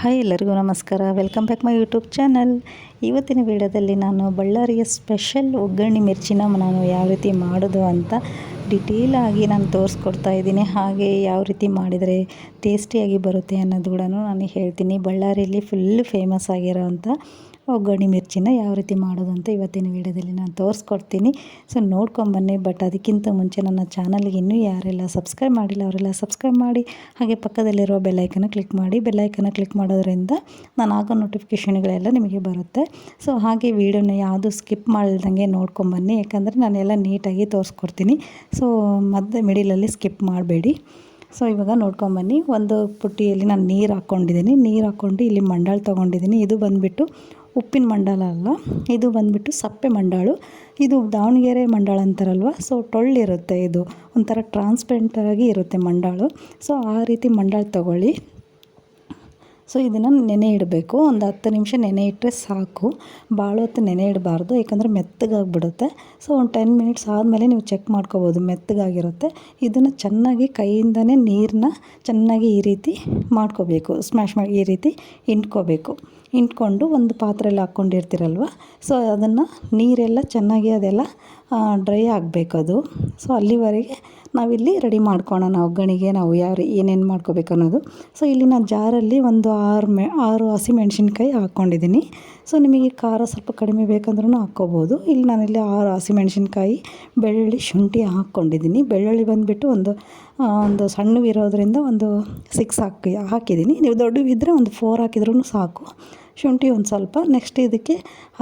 Hi ಎಲ್ಲರಿಗೂ ನಮಸ್ಕಾರ. Welcome back my YouTube channel ಇವತ್ತಿನ ವಿಡಿಯೋದಲ್ಲಿ ನಾನು ಬಳ್ಳಾರಿಯ ಸ್ಪೆಷಲ್ ಒಗ್ಗರಣೆ ಮಿರ್ಚಿನ ನಾನು ಯಾವ ರೀತಿ ಮಾಡೋದು ಅಂತ ಡಿಟೇಲಾಗಿ ನಾನು ತೋರಿಸ್ಕೊಡ್ತಾ ಇದ್ದೀನಿ. ಹಾಗೆ ಯಾವ ರೀತಿ ಮಾಡಿದರೆ ಟೇಸ್ಟಿಯಾಗಿ ಬರುತ್ತೆ ಅನ್ನೋದು ಕೂಡ ನಾನು ಹೇಳ್ತೀನಿ. ಬಳ್ಳಾರಿಯಲ್ಲಿ ಫುಲ್ ಫೇಮಸ್ ಆಗಿರೋ ಅಂಥ ಒಗ್ಗರಣೆ ಮಿರ್ಚಿನ ಯಾವ ರೀತಿ ಮಾಡೋದು ಅಂತ ಇವತ್ತಿನ ವೀಡಿಯೋದಲ್ಲಿ ನಾನು ತೋರಿಸ್ಕೊಡ್ತೀನಿ. ಸೊ ನೋಡ್ಕೊಂಬನ್ನಿ ಬಟ್ ಅದಕ್ಕಿಂತ ಮುಂಚೆ ನನ್ನ ಚಾನಲ್ಗೆ ಇನ್ನೂ ಯಾರೆಲ್ಲ ಸಬ್ಸ್ಕ್ರೈಬ್ ಮಾಡಿಲ್ಲ, ಅವರೆಲ್ಲ ಸಬ್ಸ್ಕ್ರೈಬ್ ಮಾಡಿ, ಹಾಗೆ ಪಕ್ಕದಲ್ಲಿರುವ ಬೆಲ್ಲೈಕನ ಕ್ಲಿಕ್ ಮಾಡಿ ಬೆಲ್ಲೈಕನ ಕ್ಲಿಕ್ ಮಾಡೋದ್ರಿಂದ ನಾನು ಆಗೋ ನೋಟಿಫಿಕೇಷನ್ಗಳೆಲ್ಲ ನಿಮಗೆ ಬರುತ್ತೆ. ಸೊ ಹಾಗೆ ವಿಡಿಯೋನ ಯಾವುದು ಸ್ಕಿಪ್ ಮಾಡ್ದಂಗೆ ನೋಡ್ಕೊಂಬನ್ನಿ ಯಾಕಂದರೆ ನಾನೆಲ್ಲ ನೀಟಾಗಿ ತೋರಿಸ್ಕೊಡ್ತೀನಿ. ಸೊ ಮತ್ತೆ ಮಿಡಿಲಲ್ಲಿ ಸ್ಕಿಪ್ ಮಾಡಬೇಡಿ. ಸೊ ಇವಾಗ ನೋಡ್ಕೊಂಬನ್ನಿ ಒಂದು ಪುಟ್ಟಿಯಲ್ಲಿ ನಾನು ನೀರು ಹಾಕ್ಕೊಂಡಿದ್ದೀನಿ ನೀರು ಹಾಕ್ಕೊಂಡು ಇಲ್ಲಿ ಮಂಡಾಳು ತೊಗೊಂಡಿದ್ದೀನಿ. ಇದು ಬಂದುಬಿಟ್ಟು ಉಪ್ಪಿನ ಮಂಡಾಳ ಅಲ್ಲ ಇದು ಬಂದುಬಿಟ್ಟು ಸಪ್ಪೆ ಮಂಡಾಳು. ಇದು ದಾವಣಗೆರೆ ಮಂಡಾಳ ಅಂತಾರಲ್ವ? ಸೊ ಟೊಳ್ಳಿರುತ್ತೆ ಇದು. ಒಂಥರ ಟ್ರಾನ್ಸ್ಪರೆಂಟಾಗಿ ಇರುತ್ತೆ ಮಂಡಾಳು. ಸೊ ಆ ರೀತಿ ಮಂಡಾಳು ತಗೊಳ್ಳಿ. ಸೊ ಇದನ್ನು ನೆನೆ ಇಡಬೇಕು. ಒಂದು ಹತ್ತು ನಿಮಿಷ ನೆನೆ ಇಟ್ಟರೆ ಸಾಕು. ಭಾಳ ಹೊತ್ತು ನೆನೆ ಇಡಬಾರ್ದು. ಯಾಕಂದರೆ ಮೆತ್ತಗಾಗಿಬಿಡುತ್ತೆ. ಸೊ ಒಂದು ಟೆನ್ ಮಿನಿಟ್ಸ್ ಆದಮೇಲೆ ನೀವು ಚೆಕ್ ಮಾಡ್ಕೋಬೋದು. ಮೆತ್ತಗಾಗಿರುತ್ತೆ. ಇದನ್ನು ಚೆನ್ನಾಗಿ ಕೈಯಿಂದನೇ ನೀರನ್ನ ಚೆನ್ನಾಗಿ ಈ ರೀತಿ ಮಾಡ್ಕೋಬೇಕು. ಸ್ಮ್ಯಾಶ್ ಮಾಡಿ ಈ ರೀತಿ ಇಂಟ್ಕೋಬೇಕು ಇಂಟ್ಕೊಂಡು ಒಂದು ಪಾತ್ರೆಯಲ್ಲಿ ಹಾಕ್ಕೊಂಡಿರ್ತೀರಲ್ವ? ಸೊ ಅದನ್ನು ನೀರೆಲ್ಲ ಚೆನ್ನಾಗಿ ಅದೆಲ್ಲ ಡ್ರೈ ಆಗಬೇಕು ಅದು. ಸೊ ಅಲ್ಲಿವರೆಗೆ ನಾವಿಲ್ಲಿ ರೆಡಿ ಮಾಡ್ಕೊಳ್ಳೋಣ ಒಗ್ಗರಣೆಗೆ ನಾವು ಯಾರು ಏನೇನು ಮಾಡ್ಕೋಬೇಕು ಅನ್ನೋದು. ಸೊ ಇಲ್ಲಿ ನಾನು ಜಾರಲ್ಲಿ ಒಂದು ಆರು ಮೆ, ಆರು ಹಸಿಮೆಣ್ಸಿನ್ಕಾಯಿ ಹಾಕ್ಕೊಂಡಿದ್ದೀನಿ. ಸೊ ನಿಮಗೆ ಖಾರ ಸ್ವಲ್ಪ ಕಡಿಮೆ ಬೇಕಂದ್ರೂ ಹಾಕ್ಕೋಬೋದು. ಇಲ್ಲಿ ನಾನಿಲ್ಲಿ ಆರು ಹಸಿಮೆಣ್ಸಿನ್ಕಾಯಿ, ಬೆಳ್ಳುಳ್ಳಿ ಶುಂಠಿ ಹಾಕ್ಕೊಂಡಿದ್ದೀನಿ. ಬೆಳ್ಳುಳ್ಳಿ ಬಂದುಬಿಟ್ಟು ಒಂದು ಒಂದು ಸಣ್ಣವಿರೋದ್ರಿಂದ ಒಂದು ಸಿಕ್ಸ್ ಹಾಕಿ, ಹಾಕಿದ್ದೀನಿ. ನೀವು ದೊಡ್ಡವಿದ್ದರೆ ಒಂದು ಫೋರ್ ಹಾಕಿದ್ರೂ ಸಾಕು. ಶುಂಠಿ ಒಂದು ಸ್ವಲ್ಪ. ನೆಕ್ಸ್ಟ್ ಇದಕ್ಕೆ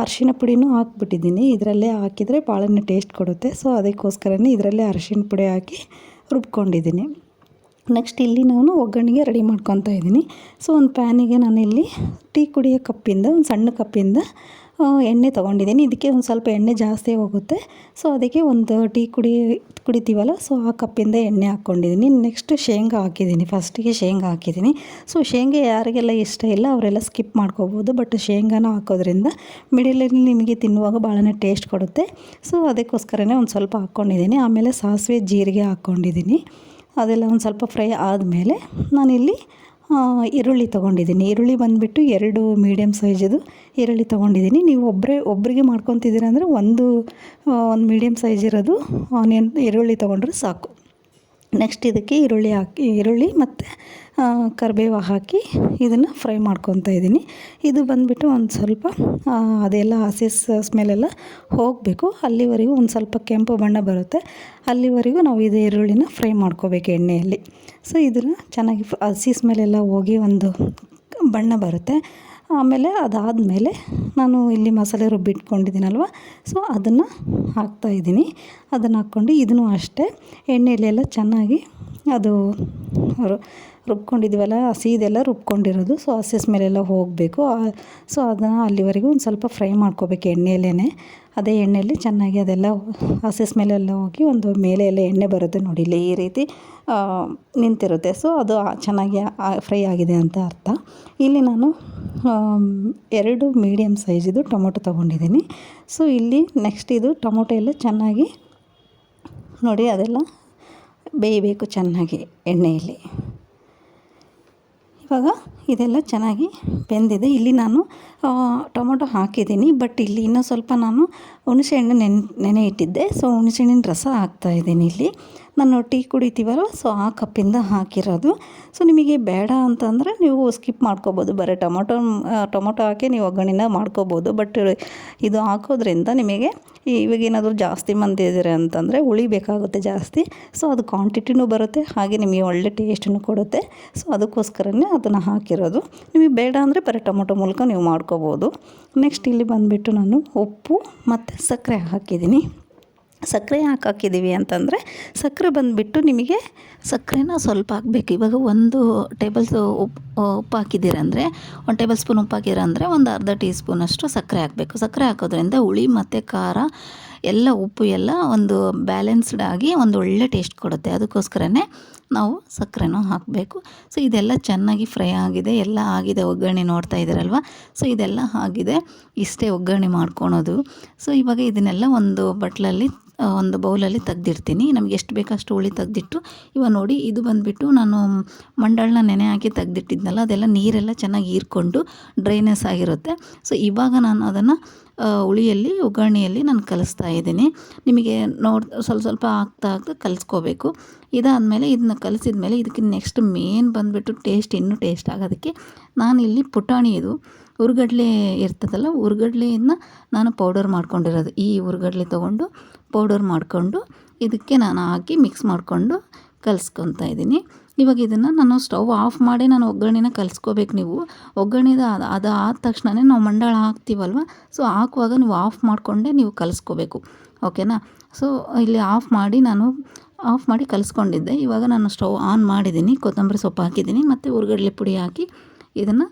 ಅರಿಶಿನ ಪುಡಿನೂ ಹಾಕ್ಬಿಟ್ಟಿದ್ದೀನಿ. ಇದರಲ್ಲೇ ಹಾಕಿದರೆ ಭಾಳನೇ ಟೇಸ್ಟ್ ಕೊಡುತ್ತೆ. ಸೊ ಅದಕ್ಕೋಸ್ಕರನೇ ಇದರಲ್ಲೇ ಅರಿಶಿನ ಪುಡಿ ಹಾಕಿ ರುಬ್ಕೊಂಡಿದ್ದೀನಿ. ನೆಕ್ಸ್ಟ್ ಇಲ್ಲಿ ನಾನು ಒಗ್ಗರಣೆಗೆ ರೆಡಿ ಮಾಡ್ಕೊತಾ ಇದ್ದೀನಿ. ಸೊ ಒಂದು ಪ್ಯಾನಿಗೆ ನಾನಿಲ್ಲಿ ಟೀ ಕುಡಿಯೋ ಕಪ್ಪಿಂದ, ಒಂದು ಸಣ್ಣ ಕಪ್ಪಿಂದ ಎಣ್ಣೆ ತೊಗೊಂಡಿದ್ದೀನಿ. ಇದಕ್ಕೆ ಒಂದು ಸ್ವಲ್ಪ ಎಣ್ಣೆ ಜಾಸ್ತಿ ಹೋಗುತ್ತೆ. ಸೊ ಅದಕ್ಕೆ ಒಂದು ಟೀ ಕುಡಿ, ಕುಡಿತೀವಲ್ಲ ಸೊ ಆ ಕಪ್ಪಿಂದ ಎಣ್ಣೆ ಹಾಕ್ಕೊಂಡಿದ್ದೀನಿ. ನೆಕ್ಸ್ಟ್ ಶೇಂಗಾ ಹಾಕಿದ್ದೀನಿ. ಫಸ್ಟಿಗೆ ಶೇಂಗಾ ಹಾಕಿದ್ದೀನಿ. ಸೊ ಶೇಂಗಾ ಯಾರಿಗೆಲ್ಲ ಇಷ್ಟ ಇಲ್ಲ, ಅವರೆಲ್ಲ ಸ್ಕಿಪ್ ಮಾಡ್ಕೋಬೋದು. ಬಟ್ ಶೇಂಗಾನ ಹಾಕೋದ್ರಿಂದ ಮಿಡಿಲಲ್ಲಿ ನಿಮಗೆ ತಿನ್ನುವಾಗ ಭಾಳನೇ ಟೇಸ್ಟ್ ಕೊಡುತ್ತೆ. ಸೊ ಅದಕ್ಕೋಸ್ಕರನೇ ಒಂದು ಸ್ವಲ್ಪ ಹಾಕ್ಕೊಂಡಿದ್ದೀನಿ. ಆಮೇಲೆ ಸಾಸಿವೆ, ಜೀರಿಗೆ ಹಾಕ್ಕೊಂಡಿದ್ದೀನಿ. ಅದೆಲ್ಲ ಒಂದು ಸ್ವಲ್ಪ ಫ್ರೈ ಆದಮೇಲೆ ನಾನಿಲ್ಲಿ ಈರುಳ್ಳಿ ತೊಗೊಂಡಿದ್ದೀನಿ. ಈರುಳ್ಳಿ ಬಂದುಬಿಟ್ಟು ಎರಡು ಮೀಡಿಯಮ್ ಸೈಜದು ಈರುಳ್ಳಿ ತೊಗೊಂಡಿದ್ದೀನಿ. ನೀವು ಒಬ್ಬರೇ ಒಬ್ಬರಿಗೆ ಮಾಡ್ಕೊತಿದ್ದೀರ ಅಂದರೆ ಒಂದು ಒಂದು ಮೀಡಿಯಮ್ ಸೈಜ್ ಇರೋದು ಆನಿಯನ್ ಈರುಳ್ಳಿ ತೊಗೊಂಡ್ರೆ ಸಾಕು. ನೆಕ್ಸ್ಟ್ ಇದಕ್ಕೆ ಈರುಳ್ಳಿ ಹಾಕಿ, ಈರುಳ್ಳಿ ಮತ್ತು ಕರಿಬೇವು ಹಾಕಿ ಇದನ್ನು ಫ್ರೈ ಮಾಡ್ಕೊತಾ ಇದ್ದೀನಿ ಇದು ಬಂದುಬಿಟ್ಟು ಒಂದು ಸ್ವಲ್ಪ ಅದೆಲ್ಲ ಹಸಿ ಸ್ಮೆಲೆಲ್ಲ ಹೋಗಬೇಕು. ಅಲ್ಲಿವರೆಗೂ ಒಂದು ಸ್ವಲ್ಪ ಕೆಂಪು ಬಣ್ಣ ಬರುತ್ತೆ. ಅಲ್ಲಿವರೆಗೂ ನಾವು ಇದು ಈರುಳ್ಳಿನ ಫ್ರೈ ಮಾಡ್ಕೋಬೇಕು ಎಣ್ಣೆಯಲ್ಲಿ. ಸೊ ಇದನ್ನು ಚೆನ್ನಾಗಿ ಹಸಿ ಸ್ಮೆಲ್ಲೆಲ್ಲ ಹೋಗಿ ಒಂದು ಬಣ್ಣ ಬರುತ್ತೆ. ಆಮೇಲೆ ಅದಾದಮೇಲೆ ನಾನು ಇಲ್ಲಿ ಮಸಾಲೆ ರುಬ್ಬಿಟ್ಕೊಂಡಿದ್ದೀನಲ್ವ ಸೊ ಅದನ್ನು ಹಾಕ್ತಾಯಿದ್ದೀನಿ ಅದನ್ನು ಹಾಕ್ಕೊಂಡು ಇದನ್ನು ಅಷ್ಟೇ ಎಣ್ಣೆಯಲ್ಲೆಲ್ಲ ಚೆನ್ನಾಗಿ ಅದು ರುಬ್ಕೊಂಡಿದ್ದೀವಲ್ಲ ಹಸಿದೆಲ್ಲ ರುಬ್ಕೊಂಡಿರೋದು. ಸೊ ಹಸಿ ಸ್ಮೆಲ್ಲೆಲ್ಲ ಹೋಗಬೇಕು. ಸೊ ಅದನ್ನು ಅಲ್ಲಿವರೆಗೂ ಒಂದು ಸ್ವಲ್ಪ ಫ್ರೈ ಮಾಡ್ಕೋಬೇಕು ಎಣ್ಣೆಯಲ್ಲೇ ಅದೇ ಎಣ್ಣೆಯಲ್ಲಿ ಚೆನ್ನಾಗಿ ಅದೆಲ್ಲ ಹಸಿ ಸ್ಮೆಲ್ಲೆಲ್ಲ ಹೋಗಿ ಒಂದು ಮೇಲೆ ಎಲ್ಲ ಎಣ್ಣೆ ಬರುತ್ತೆ ನೋಡಿ, ಇಲ್ಲಿ ಈ ರೀತಿ ನಿಂತಿರುತ್ತೆ. ಸೊ ಅದು ಚೆನ್ನಾಗಿ ಫ್ರೈ ಆಗಿದೆ ಅಂತ ಅರ್ಥ. ಇಲ್ಲಿ ನಾನು ಎರಡು ಮೀಡಿಯಮ್ ಸೈಜಿದು ಟೊಮೊಟೊ ತೊಗೊಂಡಿದ್ದೀನಿ. ಸೊ ಇಲ್ಲಿ ನೆಕ್ಸ್ಟ್ ಇದು ಟೊಮೊಟೊ ಎಲ್ಲ ಚೆನ್ನಾಗಿ ನೋಡಿ, ಅದೆಲ್ಲ ಬೇಯಬೇಕು ಚೆನ್ನಾಗಿ ಎಣ್ಣೆಯಲ್ಲಿ. ಇವಾಗ ಇದೆಲ್ಲ ಚೆನ್ನಾಗಿ ಬೆಂದಿದೆ. ಇಲ್ಲಿ ನಾನು ಟೊಮೊಟೊ ಹಾಕಿದ್ದೀನಿ, ಬಟ್ ಇಲ್ಲಿ ಇನ್ನೂ ಸ್ವಲ್ಪ ನಾನು ಹುಣಸೆಹಣ್ಣು ನೆನೆ ನೆನೆ ಇಟ್ಟಿದ್ದೆ. ಸೊ, ಹುಣಸೆಹಣ್ಣಿನ ರಸ ಹಾಕ್ತಾಯಿದ್ದೀನಿ ಇಲ್ಲಿ. ನಾನು ಟೀ ಕುಡಿತೀವಲ್ಲ ಸೊ ಆ ಕಪ್ಪಿಂದ ಹಾಕಿರೋದು. ಸೊ ನಿಮಗೆ ಬೇಡ ಅಂತಂದರೆ ನೀವು ಸ್ಕಿಪ್ ಮಾಡ್ಕೋಬೋದು. ಬರೀ ಟೊಮೊಟೊ ಟೊಮೊಟೊ ಹಾಕಿ ನೀವು ಒಗ್ಗರಣೆನ ಮಾಡ್ಕೋಬೋದು. ಬಟ್ ಇದು ಹಾಕೋದ್ರಿಂದ ನಿಮಗೆ ಇವಾಗ ಏನಾದರೂ ಜಾಸ್ತಿ ಮಂದಿ ಇದ್ದೀರ ಅಂತಂದರೆ ಹುಳಿ ಬೇಕಾಗುತ್ತೆ ಜಾಸ್ತಿ. ಸೊ ಅದು ಕ್ವಾಂಟಿಟಿನೂ ಬರುತ್ತೆ, ಹಾಗೆ ನಿಮಗೆ ಒಳ್ಳೆ ಟೇಸ್ಟನ್ನು ಕೊಡುತ್ತೆ. ಸೊ ಅದಕ್ಕೋಸ್ಕರನೇ ಅದನ್ನು ಹಾಕಿರೋದು. ನಿಮಗೆ ಬೇಡ ಅಂದರೆ ಬರೀ ಟೊಮೊಟೊ ಮೂಲಕ ನೀವು ಮಾಡ್ಕೋಬೋದು. ನೆಕ್ಸ್ಟ್ ಇಲ್ಲಿ ಬಂದುಬಿಟ್ಟು ನಾನು ಉಪ್ಪು ಮತ್ತು ಸಕ್ಕರೆ ಹಾಕಿದ್ದೀನಿ. ಸಕ್ಕರೆ ಯಾಕೆ ಹಾಕಿದ್ದೀವಿ ಅಂತಂದರೆ ಸಕ್ಕರೆ ಬಂದುಬಿಟ್ಟು ನಿಮಗೆ ಸಕ್ಕರೆನ ಸ್ವಲ್ಪ ಹಾಕಬೇಕು. ಇವಾಗ ಒಂದು ಟೇಬಲ್ಸ್ ಉಪ್ಪು ಉಪ್ಪು ಹಾಕಿದ್ದೀರಂದರೆ ಒಂದು ಟೇಬಲ್ ಸ್ಪೂನ್ ಉಪ್ಪು ಹಾಕಿರ ಅಂದರೆ ಒಂದು ಅರ್ಧ ಟೀ ಸ್ಪೂನಷ್ಟು ಸಕ್ಕರೆ ಹಾಕಬೇಕು. ಸಕ್ಕರೆ ಹಾಕೋದ್ರಿಂದ ಹುಳಿ ಮತ್ತು ಖಾರ ಎಲ್ಲ ಉಪ್ಪು ಎಲ್ಲ ಒಂದು ಬ್ಯಾಲೆನ್ಸ್ಡ್ ಆಗಿ ಒಂದು ಒಳ್ಳೆ ಟೇಸ್ಟ್ ಕೊಡುತ್ತೆ. ಅದಕ್ಕೋಸ್ಕರನೇ ನಾವು ಸಕ್ಕರೆನೂ ಹಾಕಬೇಕು. ಸೊ, ಇದೆಲ್ಲ ಚೆನ್ನಾಗಿ ಫ್ರೈ ಆಗಿದೆ. ಎಲ್ಲ ಆಗಿದೆ, ಒಗ್ಗರಣೆ ನೋಡ್ತಾ ಇದ್ದೀರಲ್ವ? ಸೊ, ಇದೆಲ್ಲ ಆಗಿದೆ. ಇಷ್ಟೇ ಒಗ್ಗರಣೆ ಮಾಡ್ಕೊಳೋದು. ಸೊ, ಇವಾಗ ಇದನ್ನೆಲ್ಲ ಒಂದು ಬಟ್ಲಲ್ಲಿ ಒಂದು ಬೌಲಲ್ಲಿ ತೆಗ್ದಿರ್ತೀನಿ. ನಮಗೆ ಎಷ್ಟು ಬೇಕೋ ಅಷ್ಟು ಹುಳಿ ತೆಗ್ದಿಟ್ಟು ಇವಾಗ ನೋಡಿ ಇದು ಬಂದುಬಿಟ್ಟು ನಾನು ಮಂಡಳನ್ನ ನೆನೆ ಹಾಕಿ ತೆಗ್ದಿಟ್ಟಿದ್ನಲ್ಲ, ಅದೆಲ್ಲ ನೀರೆಲ್ಲ ಚೆನ್ನಾಗಿ ಹೀರ್ಕೊಂಡು ಡ್ರೈನೆಸ್ ಆಗಿರುತ್ತೆ. ಸೊ ಇವಾಗ ನಾನು ಅದನ್ನು ಹುಳಿಯಲ್ಲಿ, ಒಗ್ಗರಣೆಯಲ್ಲಿ ನಾನು ಕಲಿಸ್ತಾ ಇದ್ದೀನಿ. ನಿಮಗೆ ನೋಡಿ, ಸ್ವಲ್ಪ ಸ್ವಲ್ಪ ಹಾಕ್ತಾ ಹಾಕ್ತಾ ಕಲಿಸ್ಕೋಬೇಕು. ಇದಾದಮೇಲೆ ಇದನ್ನ ಕಲಿಸಿದ ಮೇಲೆ ಇದಕ್ಕೆ ನೆಕ್ಸ್ಟ್ ಮೇನ್ ಬಂದುಬಿಟ್ಟು ಟೇಸ್ಟ್ ಇನ್ನೂ ಟೇಸ್ಟ್ ಆಗೋದಕ್ಕೆ ನಾನಿಲ್ಲಿ ಪುಟಾಣಿ ಇದು ಹುರ್ಗಡ್ಲೆ ಇರ್ತದಲ್ಲ ಹುರ್ಗಡ್ಲೆಯನ್ನು ನಾನು ಪೌಡರ್ ಮಾಡ್ಕೊಂಡಿರೋದು. ಈ ಹುರ್ಗಡ್ಲೆ ತೊಗೊಂಡು ಪೌಡರ್ ಮಾಡಿಕೊಂಡು ಇದಕ್ಕೆ ನಾನು ಹಾಕಿ ಮಿಕ್ಸ್ ಮಾಡಿಕೊಂಡು ಕಲಿಸ್ಕೊತಾ ಇದ್ದೀನಿ. ಇವಾಗ ಇದನ್ನು ನಾನು ಸ್ಟವ್ ಆಫ್ ಮಾಡಿ ನಾನು ಒಗ್ಗರಣೆನ ಕಲಿಸ್ಕೋಬೇಕು ನೀವು. ಒಗ್ಗರಣೆದು ಅದು ಅದು ಆದ ತಕ್ಷಣವೇ ನಾವು ಮಂಡಾಳ ಹಾಕ್ತೀವಲ್ವ? ಸೊ ಹಾಕುವಾಗ ನೀವು ಆಫ್ ಮಾಡಿಕೊಂಡೇ ನೀವು ಕಲಿಸ್ಕೋಬೇಕು. ಓಕೆನಾ ಸೊ ಇಲ್ಲಿ ಆಫ್ ಮಾಡಿ ನಾನು ಆಫ್ ಮಾಡಿ ಕಲಿಸ್ಕೊಂಡಿದ್ದೆ. ಇವಾಗ ನಾನು ಸ್ಟವ್ ಆನ್ ಮಾಡಿದ್ದೀನಿ. ಕೊತ್ತಂಬರಿ ಸೊಪ್ಪು ಹಾಕಿದ್ದೀನಿ. ಮತ್ತು ಹುರ್ಗಡ್ಲೆ ಪುಡಿ ಹಾಕಿ ಇದನ್ನು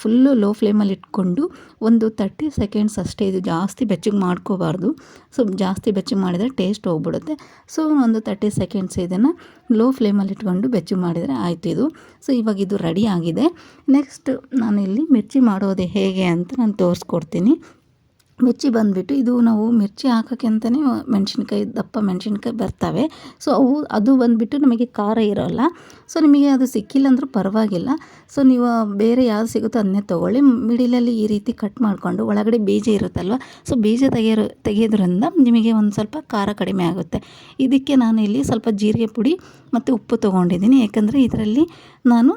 ಫುಲ್ಲು ಲೋ ಫ್ಲೇಮಲ್ಲಿ ಇಟ್ಕೊಂಡು ಒಂದು ತರ್ಟಿ ಸೆಕೆಂಡ್ಸ್ ಅಷ್ಟೇ ಇದು ಜಾಸ್ತಿ ಬೆಚ್ಚಗೆ ಮಾಡ್ಕೋಬಾರ್ದು. ಸೊ ಜಾಸ್ತಿ ಬೆಚ್ಚಗೆ ಮಾಡಿದರೆ ಟೇಸ್ಟ್ ಹೋಗ್ಬಿಡುತ್ತೆ. ಸೊ ಒಂದು ತರ್ಟಿ ಸೆಕೆಂಡ್ಸ್ ಇದನ್ನು ಲೋ ಫ್ಲೇಮಲ್ಲಿ ಇಟ್ಕೊಂಡು ಬೆಚ್ಚಗೆ ಮಾಡಿದರೆ ಆಯಿತು ಇದು. ಸೊ ಇವಾಗ ಇದು ರೆಡಿ ಆಗಿದೆ. ನೆಕ್ಸ್ಟ್ ನಾನಿಲ್ಲಿ ಮಿರ್ಚಿ ಮಾಡೋದು ಹೇಗೆ ಅಂತ ನಾನು ತೋರಿಸ್ಕೊಡ್ತೀನಿ. ಮಿರ್ಚಿ ಬಂದುಬಿಟ್ಟು ಇದು ನಾವು ಮಿರ್ಚಿ ಹಾಕೋಕ್ಕೆ ಅಂತಲೇ ಮೆಣಸಿನ್ಕಾಯಿ, ದಪ್ಪ ಮೆಣಸಿನ್ಕಾಯಿ ಬರ್ತವೆ. ಸೊ ಅವು, ಅದು ಬಂದುಬಿಟ್ಟು ನಮಗೆ ಖಾರ ಇರೋಲ್ಲ. ಸೊ ನಿಮಗೆ ಅದು ಸಿಕ್ಕಿಲ್ಲ ಅಂದರೂ ಪರವಾಗಿಲ್ಲ. ಸೊ ನೀವು ಬೇರೆ ಯಾವ್ದು ಸಿಗುತ್ತೋ ಅದನ್ನೇ ತೊಗೊಳ್ಳಿ. ಮಿಡಿಲಲ್ಲಿ ಈ ರೀತಿ ಕಟ್ ಮಾಡಿಕೊಂಡು ಒಳಗಡೆ ಬೀಜ ಇರುತ್ತಲ್ವ ಸೊ ಬೀಜ ತೆಗೆಯೋ ತೆಗೆಯೋದ್ರಿಂದ ನಿಮಗೆ ಒಂದು ಸ್ವಲ್ಪ ಖಾರ ಕಡಿಮೆ ಆಗುತ್ತೆ. ಇದಕ್ಕೆ ನಾನು ಇಲ್ಲಿ ಸ್ವಲ್ಪ ಜೀರಿಗೆ ಪುಡಿ ಮತ್ತು ಉಪ್ಪು ತೊಗೊಂಡಿದ್ದೀನಿ. ಯಾಕಂದರೆ ಇದರಲ್ಲಿ ನಾನು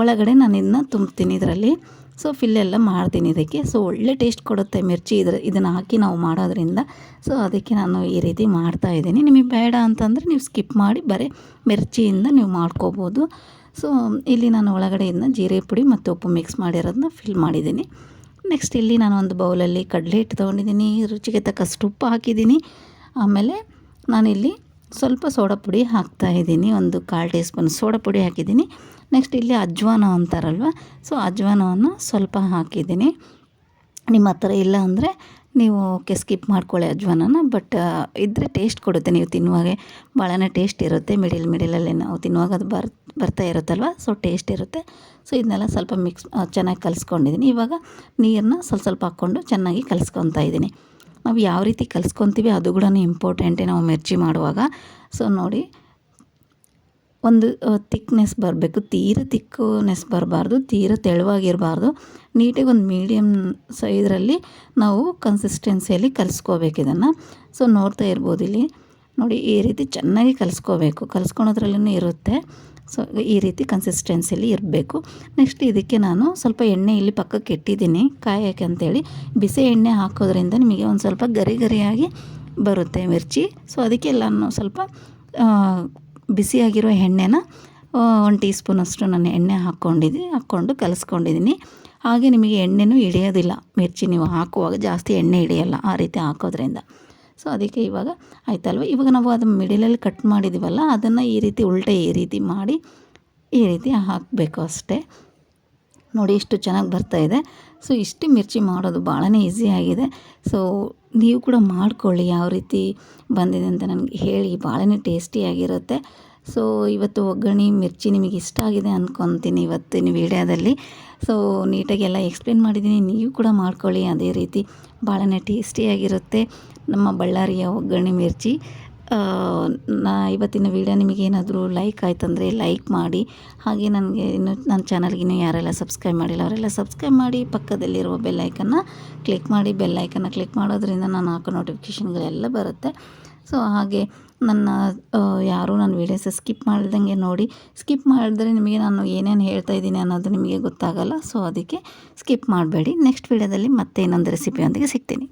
ಒಳಗಡೆ ನಾನು ಇದನ್ನ ತುಂಬ್ತೀನಿ ಇದರಲ್ಲಿ. ಸೊ ಫಿಲ್ಲೆಲ್ಲ ಮಾಡ್ತೀನಿ ಇದಕ್ಕೆ. ಸೊ ಒಳ್ಳೆ ಟೇಸ್ಟ್ ಕೊಡುತ್ತೆ ಮಿರ್ಚಿ. ಇದ್ರ, ಇದನ್ನು ಹಾಕಿ ನಾವು ಮಾಡೋದ್ರಿಂದ. ಸೊ ಅದಕ್ಕೆ ನಾನು ಈ ರೀತಿ ಮಾಡ್ತಾಯಿದ್ದೀನಿ ನಿಮಗೆ ಬೇಡ ಅಂತಂದರೆ ನೀವು ಸ್ಕಿಪ್ ಮಾಡಿ ಬರೀ ಮಿರ್ಚಿಯಿಂದ ನೀವು ಮಾಡ್ಕೋಬೋದು. ಸೊ ಇಲ್ಲಿ ನಾನು ಒಳಗಡೆಯಿಂದ ಜೀರೆ ಪುಡಿ ಮತ್ತು ಉಪ್ಪು ಮಿಕ್ಸ್ ಮಾಡಿರೋದನ್ನ ಫಿಲ್ ಮಾಡಿದ್ದೀನಿ. ನೆಕ್ಸ್ಟ್ ಇಲ್ಲಿ ನಾನು ಒಂದು ಬೌಲಲ್ಲಿ ಕಡಲೆ ಹಿಟ್ಟು ತೊಗೊಂಡಿದ್ದೀನಿ. ರುಚಿಗೆ ತಕ್ಕಷ್ಟು ಉಪ್ಪು ಹಾಕಿದ್ದೀನಿ. ಆಮೇಲೆ ನಾನಿಲ್ಲಿ ಸ್ವಲ್ಪ ಸೋಡಾ ಪುಡಿ ಹಾಕ್ತಾಯಿದ್ದೀನಿ ಒಂದು ಕಾಲು ಟೀ ಸ್ಪೂನ್ ಸೋಡಾ ಪುಡಿ ಹಾಕಿದ್ದೀನಿ. ನೆಕ್ಸ್ಟ್ ಇಲ್ಲಿ ಅಜ್ವಾನ ಅಂತಾರಲ್ವ? ಸೊ ಅಜ್ವಾನವನ್ನು ಸ್ವಲ್ಪ ಹಾಕಿದ್ದೀನಿ. ನಿಮ್ಮ ಹತ್ರ ಇಲ್ಲ ಅಂದರೆ ನೀವು ಓಕೆ ಸ್ಕಿಪ್ ಮಾಡ್ಕೊಳ್ಳಿ ಅಜ್ವಾನನ. ಬಟ್ ಇದ್ದರೆ ಟೇಸ್ಟ್ ಕೊಡುತ್ತೆ. ನೀವು ತಿನ್ನುವಾಗೆ ಭಾಳನೇ ಟೇಸ್ಟ್ ಇರುತ್ತೆ. ಮಿಡಿಲ್ ಮಿಡಿಲಲ್ಲಿ ನಾವು ತಿನ್ನುವಾಗ ಅದು ಬರ್, ಬರ್ತಾ ಇರುತ್ತಲ್ವ? ಸೊ ಟೇಸ್ಟ್ ಇರುತ್ತೆ. ಸೊ ಇದನ್ನೆಲ್ಲ ಸ್ವಲ್ಪ ಮಿಕ್ಸ್ ಚೆನ್ನಾಗಿ ಕಲಿಸ್ಕೊಂಡಿದ್ದೀನಿ. ಇವಾಗ ನೀರನ್ನ ಸ್ವಲ್ಪ ಸ್ವಲ್ಪ ಹಾಕ್ಕೊಂಡು ಚೆನ್ನಾಗಿ ಕಲಿಸ್ಕೊತಾ ಇದ್ದೀನಿ. ನಾವು ಯಾವ ರೀತಿ ಕಲಿಸ್ಕೊತೀವಿ ಅದು ಕೂಡ ಇಂಪಾರ್ಟೆಂಟೇ ನಾವು ಮಿರ್ಚಿ ಮಾಡುವಾಗ. ಸೊ ನೋಡಿ ಒಂದು ತಿಕ್ನೆಸ್ ಬರಬೇಕು. ತೀರ ತಿಕ್ಕುನೆಸ್ ಬರಬಾರ್ದು, ತೀರ ತೆಳುವಾಗಿರಬಾರ್ದು. ನೀಟಾಗಿ ಒಂದು ಮೀಡಿಯಮ್ ಸೈಜರಲ್ಲಿ ನಾವು ಕನ್ಸಿಸ್ಟೆನ್ಸಿಯಲ್ಲಿ ಕಲಿಸ್ಕೋಬೇಕು ಇದನ್ನು. ಸೊ ನೋಡ್ತಾ ಇರ್ಬೋದು ಇಲ್ಲಿ. ನೋಡಿ, ಈ ರೀತಿ ಚೆನ್ನಾಗಿ ಕಲಿಸ್ಕೋಬೇಕು. ಕಲಿಸ್ಕೊಳೋದ್ರಲ್ಲೂ ಇರುತ್ತೆ. ಸೊ ಈ ರೀತಿ ಕನ್ಸಿಸ್ಟೆನ್ಸಿಯಲ್ಲಿ ಇರಬೇಕು. ನೆಕ್ಸ್ಟ್ ಇದಕ್ಕೆ ನಾನು ಸ್ವಲ್ಪ ಎಣ್ಣೆ ಇಲ್ಲಿ ಪಕ್ಕಕ್ಕೆ ಇಟ್ಟಿದ್ದೀನಿ ಕಾಯೋಕ್ಕೆ ಅಂತೇಳಿ. ಬಿಸಿ ಎಣ್ಣೆ ಹಾಕೋದ್ರಿಂದ ನಿಮಗೆ ಒಂದು ಸ್ವಲ್ಪ ಗರಿ ಗರಿಯಾಗಿ ಬರುತ್ತೆ ಮಿರ್ಚಿ. ಸೊ ಅದಕ್ಕೆ ನಾನು ಸ್ವಲ್ಪ ಬಿಸಿಯಾಗಿರೋ ಎಣ್ಣೆನ ಒಂದು ಟೀ ಸ್ಪೂನಷ್ಟು ನಾನು ಎಣ್ಣೆ ಹಾಕ್ಕೊಂಡಿದ್ದೆ, ಹಾಕ್ಕೊಂಡು ಕಲಿಸ್ಕೊಂಡಿದ್ದೀನಿ. ಹಾಗೆ ನಿಮಗೆ ಎಣ್ಣೆನೂ ಹಿಡಿಯೋದಿಲ್ಲ. ಮಿರ್ಚಿ ನೀವು ಹಾಕುವಾಗ ಜಾಸ್ತಿ ಎಣ್ಣೆ ಹಿಡಿಯೋಲ್ಲ ಆ ರೀತಿ ಹಾಕೋದ್ರಿಂದ. ಸೊ ಅದಕ್ಕೆ ಇವಾಗ ಆಯ್ತಲ್ವ? ಇವಾಗ ನಾವು ಅದು ಮಿಡಿಲಲ್ಲಿ ಕಟ್ ಮಾಡಿದ್ದೀವಲ್ಲ ಅದನ್ನು ಈ ರೀತಿ ಉಲ್ಟೆ ಈ ರೀತಿ ಮಾಡಿ ಈ ರೀತಿ ಹಾಕಬೇಕು ಅಷ್ಟೇ. ನೋಡಿ, ಇಷ್ಟು ಚೆನ್ನಾಗಿ ಬರ್ತಾಯಿದೆ ಸೊ ಇಷ್ಟು ಮಿರ್ಚಿ ಮಾಡೋದು ಭಾಳನೇ ಈಸಿಯಾಗಿದೆ. ಸೊ ನೀವು ಕೂಡ ಮಾಡ್ಕೊಳ್ಳಿ, ಯಾವ ರೀತಿ ಬಂದಿದೆ ಅಂತ ನನಗೆ ಹೇಳಿ. ಭಾಳನೇ ಟೇಸ್ಟಿಯಾಗಿರುತ್ತೆ ಸೊ ಇವತ್ತು ಒಗ್ಗರಣೆ, ಮಿರ್ಚಿ ನಿಮಗೆ ಇಷ್ಟ ಆಗಿದೆ ಅಂದ್ಕೊತೀನಿ ಇವತ್ತಿನ ವೀಡಿಯೋದಲ್ಲಿ. ಸೊ ನೀಟಾಗಿ ಎಲ್ಲ ಎಕ್ಸ್ಪ್ಲೇನ್ ಮಾಡಿದ್ದೀನಿ. ನೀವು ಕೂಡ ಮಾಡ್ಕೊಳ್ಳಿ. ಅದೇ ರೀತಿ ಭಾಳನೇ ಟೇಸ್ಟಿಯಾಗಿರುತ್ತೆ ನಮ್ಮ ಬಳ್ಳಾರಿಯ ಒಗ್ಗರಣೆ, ಮಿರ್ಚಿ. ನಾ ಇವತ್ತಿನ ವೀಡಿಯೋ ನಿಮಗೇನಾದರೂ ಲೈಕ್ ಆಯ್ತಂದರೆ ಲೈಕ್ ಮಾಡಿ. ಹಾಗೆ ನನಗೆ ಇನ್ನು ನನ್ನ ಚಾನಲ್ಗೆ ಇನ್ನೂ ಯಾರೆಲ್ಲ ಸಬ್ಸ್ಕ್ರೈಬ್ ಮಾಡಿಲ್ಲ, ಅವರೆಲ್ಲ ಸಬ್ಸ್ಕ್ರೈಬ್ ಮಾಡಿ. ಪಕ್ಕದಲ್ಲಿರುವ ಬೆಲ್ಲೈಕನ್ನು ಕ್ಲಿಕ್ ಮಾಡಿ. ಬೆಲ್ಲೈಕನ್ನು ಕ್ಲಿಕ್ ಮಾಡೋದ್ರಿಂದ ನಾನು ಹಾಕೋ ನೋಟಿಫಿಕೇಷನ್ಗಳೆಲ್ಲ ಬರುತ್ತೆ. ಸೊ ಹಾಗೆ ನನ್ನ ಯಾರೂ ನನ್ನ ವೀಡಿಯೋಸ್ ಸ್ಕಿಪ್ ಮಾಡ್ದಂಗೆ ನೋಡಿ ಸ್ಕಿಪ್ ಮಾಡಿದ್ರೆ ನಿಮಗೆ ನಾನು ಏನೇನು ಹೇಳ್ತಾ ಇದ್ದೀನಿ ಅನ್ನೋದು ನಿಮಗೆ ಗೊತ್ತಾಗಲ್ಲ. ಸೊ ಅದಕ್ಕೆ ಸ್ಕಿಪ್ ಮಾಡಬೇಡಿ. ನೆಕ್ಸ್ಟ್ ವೀಡಿಯೋದಲ್ಲಿ ಮತ್ತೆ ಇನ್ನೊಂದು ರೆಸಿಪಿಯೊಂದಿಗೆ ಸಿಗ್ತೀನಿ.